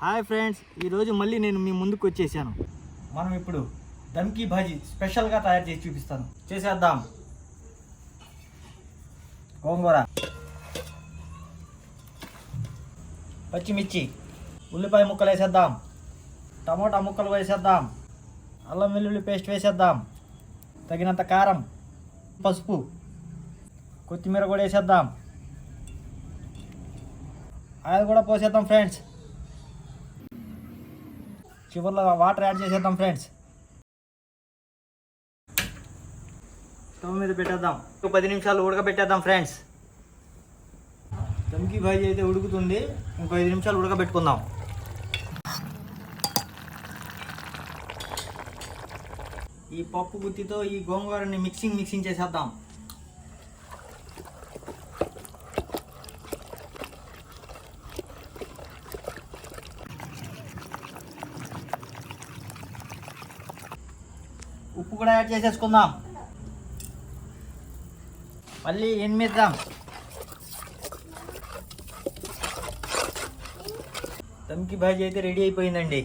Hi friends ఈరోజు మళ్ళీ నేను మీ ముందుకు వచ్చేసాను. మనం ఇప్పుడు దమ్కీ భాజీ స్పెషల్గా తయారు చేసి చూపిస్తాను. చేసేద్దాం. గోంగూర. పచ్చిమిర్చి. ఉల్లిపాయ ముక్కలు వేసేద్దాం. టమోటా ముక్కలు వేసేద్దాం. అల్లం వెల్లుల్లి పేస్ట్ వేసేద్దాం. తగినంత కారం. పసుపు. కొత్తిమీర కూడా వేసేద్దాం. అది కూడా పోసేద్దాం ఫ్రెండ్స్. చివరిలో వాటర్ యాడ్ చేసేద్దాం ఫ్రెండ్స్ స్టవ్ మీద పెట్టేద్దాం. ఒక పది నిమిషాలు ఉడకబెట్టేద్దాం ఫ్రెండ్స్ దమ్కి భాజీ అయితే ఉడుకుతుంది. ఇంకో ఐదు నిమిషాలు ఉడకబెట్టుకుందాం. ఈ పప్పు గుత్తితో ఈ గోంగూరని మిక్సింగ్ మిక్సింగ్ చేసేద్దాం. ఉప్పు కూడా యాడ్ చేసేసుకుందాం. మళ్ళీ ఎనిమిద్దాం. దమ్కి భాజీ అయితే రెడీ అయిపోయిందండి.